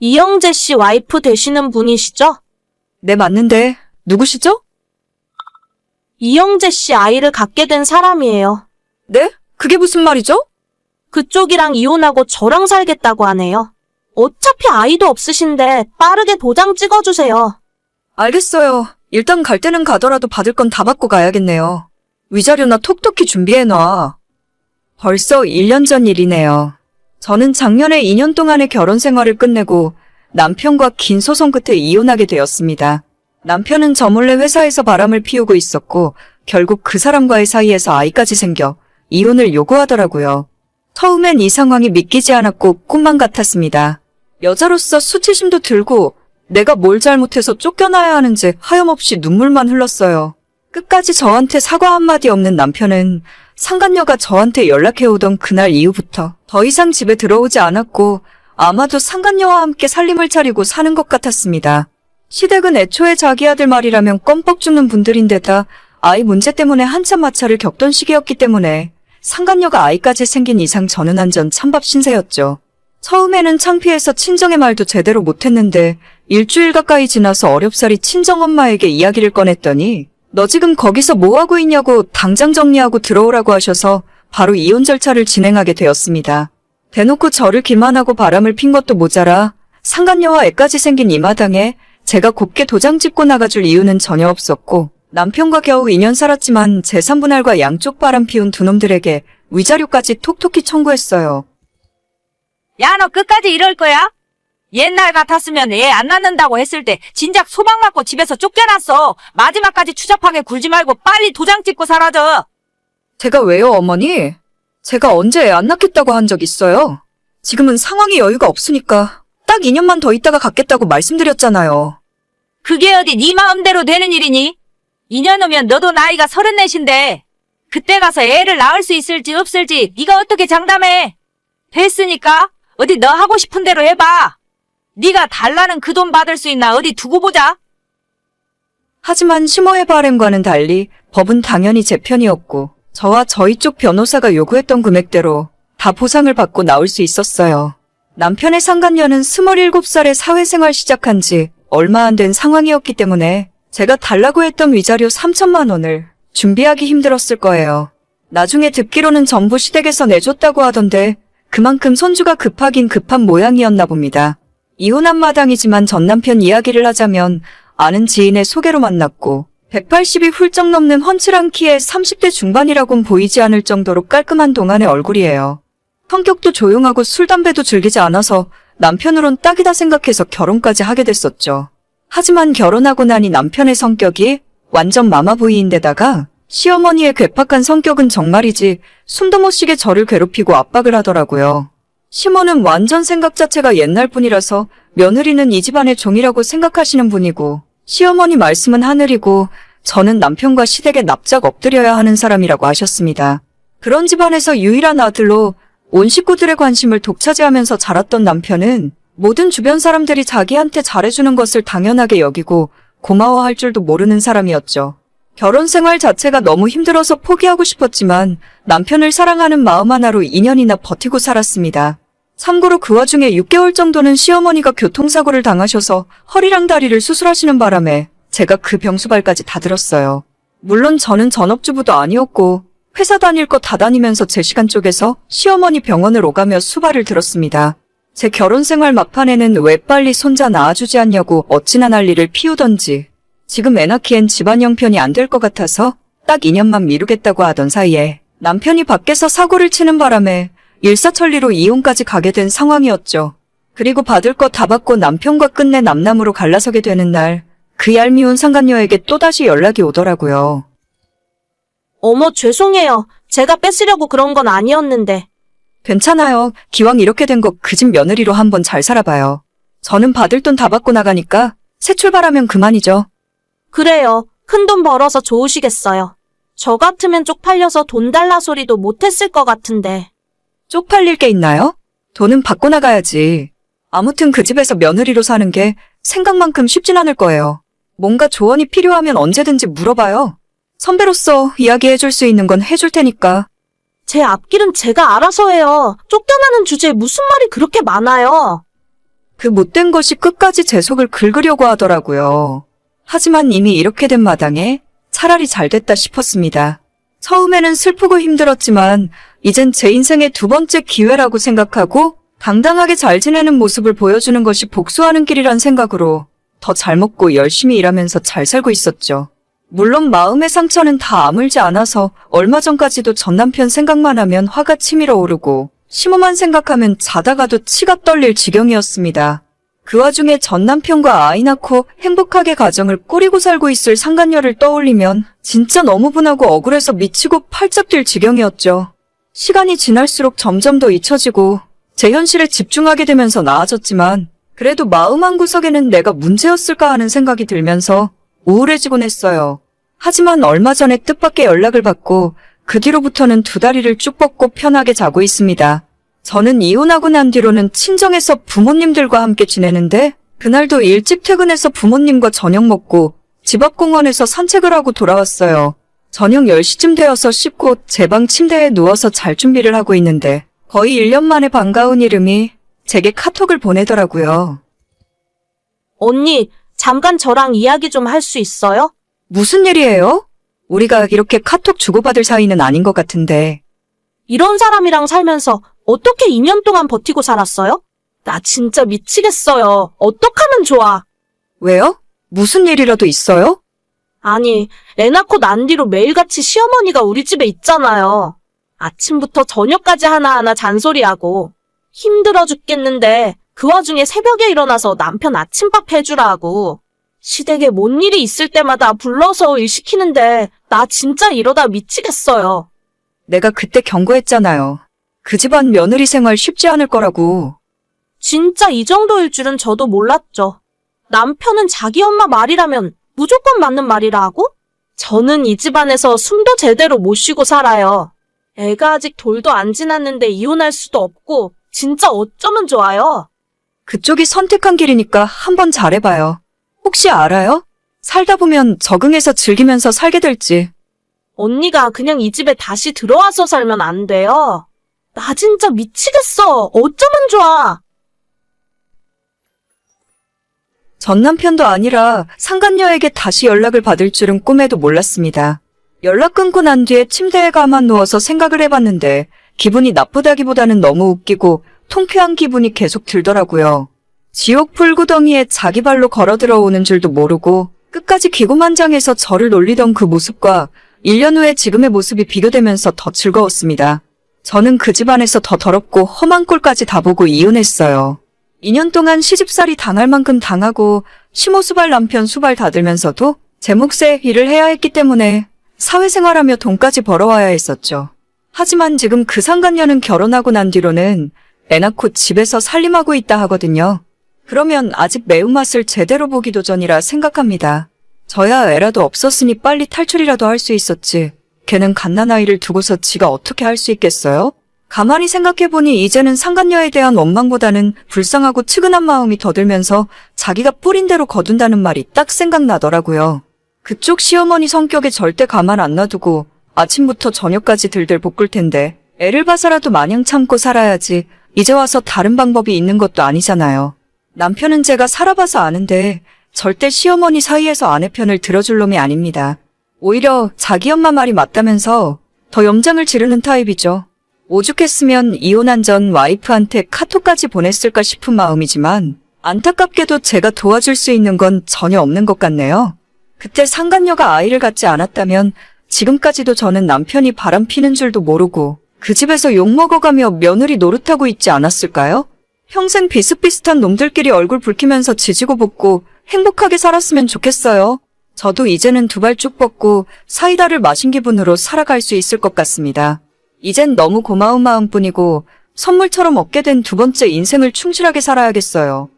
이영재 씨 와이프 되시는 분이시죠? 네, 맞는데. 누구시죠? 이영재 씨 아이를 갖게 된 사람이에요. 네? 그게 무슨 말이죠? 그쪽이랑 이혼하고 저랑 살겠다고 하네요. 어차피 아이도 없으신데 빠르게 도장 찍어주세요. 알겠어요. 일단 갈 때는 가더라도 받을 건 다 받고 가야겠네요. 위자료나 톡톡히 준비해놔. 벌써 1년 전 일이네요. 저는 작년에 2년 동안의 결혼 생활을 끝내고 남편과 긴 소송 끝에 이혼하게 되었습니다. 남편은 저 몰래 회사에서 바람을 피우고 있었고 결국 그 사람과의 사이에서 아이까지 생겨 이혼을 요구하더라고요. 처음엔 이 상황이 믿기지 않았고 꿈만 같았습니다. 여자로서 수치심도 들고 내가 뭘 잘못해서 쫓겨나야 하는지 하염없이 눈물만 흘렀어요. 끝까지 저한테 사과 한마디 없는 남편은 상간녀가 저한테 연락해오던 그날 이후부터 더 이상 집에 들어오지 않았고 아마도 상간녀와 함께 살림을 차리고 사는 것 같았습니다. 시댁은 애초에 자기 아들 말이라면 껌뻑 죽는 분들인데다 아이 문제 때문에 한참 마찰을 겪던 시기였기 때문에 상간녀가 아이까지 생긴 이상 저는 완전 찬밥 신세였죠. 처음에는 창피해서 친정의 말도 제대로 못했는데 일주일 가까이 지나서 어렵사리 친정엄마에게 이야기를 꺼냈더니 너 지금 거기서 뭐하고 있냐고 당장 정리하고 들어오라고 하셔서 바로 이혼 절차를 진행하게 되었습니다. 대놓고 저를 기만하고 바람을 핀 것도 모자라 상간녀와 애까지 생긴 이 마당에 제가 곱게 도장 찍고 나가줄 이유는 전혀 없었고 남편과 겨우 2년 살았지만 재산분할과 양쪽 바람 피운 두 놈들에게 위자료까지 톡톡히 청구했어요. 야, 너 끝까지 이럴 거야? 옛날 같았으면 애 안 낳는다고 했을 때 진작 소방 맞고 집에서 쫓겨났어. 마지막까지 추잡하게 굴지 말고 빨리 도장 찍고 사라져. 제가 왜요, 어머니? 제가 언제 애 안 낳겠다고 한 적 있어요? 지금은 상황이 여유가 없으니까 딱 2년만 더 있다가 갖겠다고 말씀드렸잖아요. 그게 어디 네 마음대로 되는 일이니? 2년 후면 너도 나이가 서른넷인데 그때 가서 애를 낳을 수 있을지 없을지 네가 어떻게 장담해? 됐으니까 어디 너 하고 싶은 대로 해봐. 네가 달라는 그 돈 받을 수 있나 어디 두고 보자. 하지만 심호의 바램과는 달리 법은 당연히 제 편이었고 저와 저희 쪽 변호사가 요구했던 금액대로 다 보상을 받고 나올 수 있었어요. 남편의 상간녀는 27살에 사회생활 시작한 지 얼마 안 된 상황이었기 때문에 제가 달라고 했던 위자료 3천만 원을 준비하기 힘들었을 거예요. 나중에 듣기로는 전부 시댁에서 내줬다고 하던데 그만큼 손주가 급하긴 급한 모양이었나 봅니다. 이혼한 마당이지만 전 남편 이야기를 하자면 아는 지인의 소개로 만났고 180이 훌쩍 넘는 훤칠한 키에 30대 중반이라곤 보이지 않을 정도로 깔끔한 동안의 얼굴이에요. 성격도 조용하고 술, 담배도 즐기지 않아서 남편으론 딱이다 생각해서 결혼까지 하게 됐었죠. 하지만 결혼하고 나니 남편의 성격이 완전 마마보이인데다가 시어머니의 괴팍한 성격은 정말이지 숨도 못 쉬게 저를 괴롭히고 압박을 하더라고요. 시모는 완전 생각 자체가 옛날 분이라서 며느리는 이 집안의 종이라고 생각하시는 분이고 시어머니 말씀은 하늘이고 저는 남편과 시댁에 납작 엎드려야 하는 사람이라고 하셨습니다. 그런 집안에서 유일한 아들로 온 식구들의 관심을 독차지하면서 자랐던 남편은 모든 주변 사람들이 자기한테 잘해주는 것을 당연하게 여기고 고마워할 줄도 모르는 사람이었죠. 결혼 생활 자체가 너무 힘들어서 포기하고 싶었지만 남편을 사랑하는 마음 하나로 2년이나 버티고 살았습니다. 참고로 그 와중에 6개월 정도는 시어머니가 교통사고를 당하셔서 허리랑 다리를 수술하시는 바람에 제가 그 병수발까지 다 들었어요. 물론 저는 전업주부도 아니었고 회사 다닐 거 다 다니면서 제 시간 쪽에서 시어머니 병원을 오가며 수발을 들었습니다. 제 결혼 생활 막판에는 왜 빨리 손자 낳아주지 않냐고 어찌나 난리를 피우던지 지금 애 낳기엔 집안 형편이 안 될 것 같아서 딱 2년만 미루겠다고 하던 사이에 남편이 밖에서 사고를 치는 바람에 일사천리로 이혼까지 가게 된 상황이었죠. 그리고 받을 거 다 받고 남편과 끝내 남남으로 갈라서게 되는 날, 그 얄미운 상간녀에게 또다시 연락이 오더라고요. 어머, 죄송해요. 제가 뺏으려고 그런 건 아니었는데. 괜찮아요. 기왕 이렇게 된 거 그 집 며느리로 한번 잘 살아봐요. 저는 받을 돈 다 받고 나가니까 새 출발하면 그만이죠. 그래요. 큰 돈 벌어서 좋으시겠어요. 저 같으면 쪽팔려서 돈 달라 소리도 못했을 것 같은데. 쪽팔릴 게 있나요? 돈은 받고 나가야지. 아무튼 그 집에서 며느리로 사는 게 생각만큼 쉽진 않을 거예요. 뭔가 조언이 필요하면 언제든지 물어봐요. 선배로서 이야기해줄 수 있는 건 해줄 테니까. 제 앞길은 제가 알아서 해요. 쫓겨나는 주제에 무슨 말이 그렇게 많아요. 그 못된 것이 끝까지 제 속을 긁으려고 하더라고요. 하지만 이미 이렇게 된 마당에 차라리 잘 됐다 싶었습니다. 처음에는 슬프고 힘들었지만 이젠 제 인생의 두 번째 기회라고 생각하고 당당하게 잘 지내는 모습을 보여주는 것이 복수하는 길이란 생각으로 더 잘 먹고 열심히 일하면서 잘 살고 있었죠. 물론 마음의 상처는 다 아물지 않아서 얼마 전까지도 전 남편 생각만 하면 화가 치밀어 오르고 심호만 생각하면 자다가도 치가 떨릴 지경이었습니다. 그 와중에 전 남편과 아이 낳고 행복하게 가정을 꾸리고 살고 있을 상간녀를 떠올리면 진짜 너무 분하고 억울해서 미치고 팔짝 뛸 지경이었죠. 시간이 지날수록 점점 더 잊혀지고 제 현실에 집중하게 되면서 나아졌지만 그래도 마음 한 구석에는 내가 문제였을까 하는 생각이 들면서 우울해지곤 했어요. 하지만 얼마 전에 뜻밖의 연락을 받고 그 뒤로부터는 두 다리를 쭉 뻗고 편하게 자고 있습니다. 저는 이혼하고 난 뒤로는 친정에서 부모님들과 함께 지내는데 그날도 일찍 퇴근해서 부모님과 저녁 먹고 집 앞 공원에서 산책을 하고 돌아왔어요. 저녁 10시쯤 되어서 씻고 제 방 침대에 누워서 잘 준비를 하고 있는데 거의 1년 만에 반가운 이름이 제게 카톡을 보내더라고요. 언니, 잠깐 저랑 이야기 좀 할 수 있어요? 무슨 일이에요? 우리가 이렇게 카톡 주고받을 사이는 아닌 것 같은데. 이런 사람이랑 살면서 어떻게 2년 동안 버티고 살았어요? 나 진짜 미치겠어요. 어떡하면 좋아? 왜요? 무슨 일이라도 있어요? 아니, 애 낳고 난 뒤로 매일같이 시어머니가 우리 집에 있잖아요. 아침부터 저녁까지 하나하나 잔소리하고 힘들어 죽겠는데 그 와중에 새벽에 일어나서 남편 아침밥 해주라 하고 시댁에 뭔 일이 있을 때마다 불러서 일 시키는데 나 진짜 이러다 미치겠어요. 내가 그때 경고했잖아요. 그 집안 며느리 생활 쉽지 않을 거라고. 진짜 이 정도일 줄은 저도 몰랐죠. 남편은 자기 엄마 말이라면 무조건 맞는 말이라 하고? 저는 이 집안에서 숨도 제대로 못 쉬고 살아요. 애가 아직 돌도 안 지났는데 이혼할 수도 없고, 진짜 어쩌면 좋아요? 그쪽이 선택한 길이니까 한번 잘해봐요. 혹시 알아요? 살다 보면 적응해서 즐기면서 살게 될지. 언니가 그냥 이 집에 다시 들어와서 살면 안 돼요. 나 진짜 미치겠어. 어쩌면 좋아. 전 남편도 아니라 상간녀에게 다시 연락을 받을 줄은 꿈에도 몰랐습니다. 연락 끊고 난 뒤에 침대에 가만 누워서 생각을 해봤는데 기분이 나쁘다기보다는 너무 웃기고 통쾌한 기분이 계속 들더라고요. 지옥 불구덩이에 자기 발로 걸어 들어오는 줄도 모르고 끝까지 기고만장해서 저를 놀리던 그 모습과 1년 후에 지금의 모습이 비교되면서 더 즐거웠습니다. 저는 그 집안에서 더 더럽고 험한 꼴까지 다 보고 이혼했어요. 2년 동안 시집살이 당할 만큼 당하고 심호수발 남편 수발 다 들면서도 제 몫의 일을 해야 했기 때문에 사회생활하며 돈까지 벌어와야 했었죠. 하지만 지금 그 상간녀는 결혼하고 난 뒤로는 애 낳고 집에서 살림하고 있다 하거든요. 그러면 아직 매운맛을 제대로 보기도 전이라 생각합니다. 저야 애라도 없었으니 빨리 탈출이라도 할 수 있었지. 걔는 갓난아이를 두고서 지가 어떻게 할 수 있겠어요? 가만히 생각해보니 이제는 상간녀에 대한 원망보다는 불쌍하고 측은한 마음이 더 들면서 자기가 뿌린 대로 거둔다는 말이 딱 생각나더라고요. 그쪽 시어머니 성격에 절대 가만 안 놔두고 아침부터 저녁까지 들들 볶을 텐데 애를 봐서라도 마냥 참고 살아야지 이제 와서 다른 방법이 있는 것도 아니잖아요. 남편은 제가 살아봐서 아는데 절대 시어머니 사이에서 아내 편을 들어줄 놈이 아닙니다. 오히려 자기 엄마 말이 맞다면서 더 염장을 지르는 타입이죠. 오죽했으면 이혼한 전 와이프한테 카톡까지 보냈을까 싶은 마음이지만 안타깝게도 제가 도와줄 수 있는 건 전혀 없는 것 같네요. 그때 상간녀가 아이를 갖지 않았다면 지금까지도 저는 남편이 바람 피는 줄도 모르고 그 집에서 욕먹어가며 며느리 노릇하고 있지 않았을까요? 평생 비슷비슷한 놈들끼리 얼굴 붉히면서 지지고 볶고 행복하게 살았으면 좋겠어요. 저도 이제는 두 발 쭉 뻗고 사이다를 마신 기분으로 살아갈 수 있을 것 같습니다. 이젠 너무 고마운 마음뿐이고 선물처럼 얻게 된 두 번째 인생을 충실하게 살아야겠어요.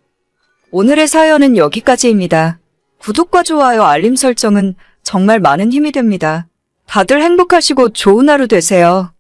오늘의 사연은 여기까지입니다. 구독과 좋아요, 알림 설정은 정말 많은 힘이 됩니다. 다들 행복하시고 좋은 하루 되세요.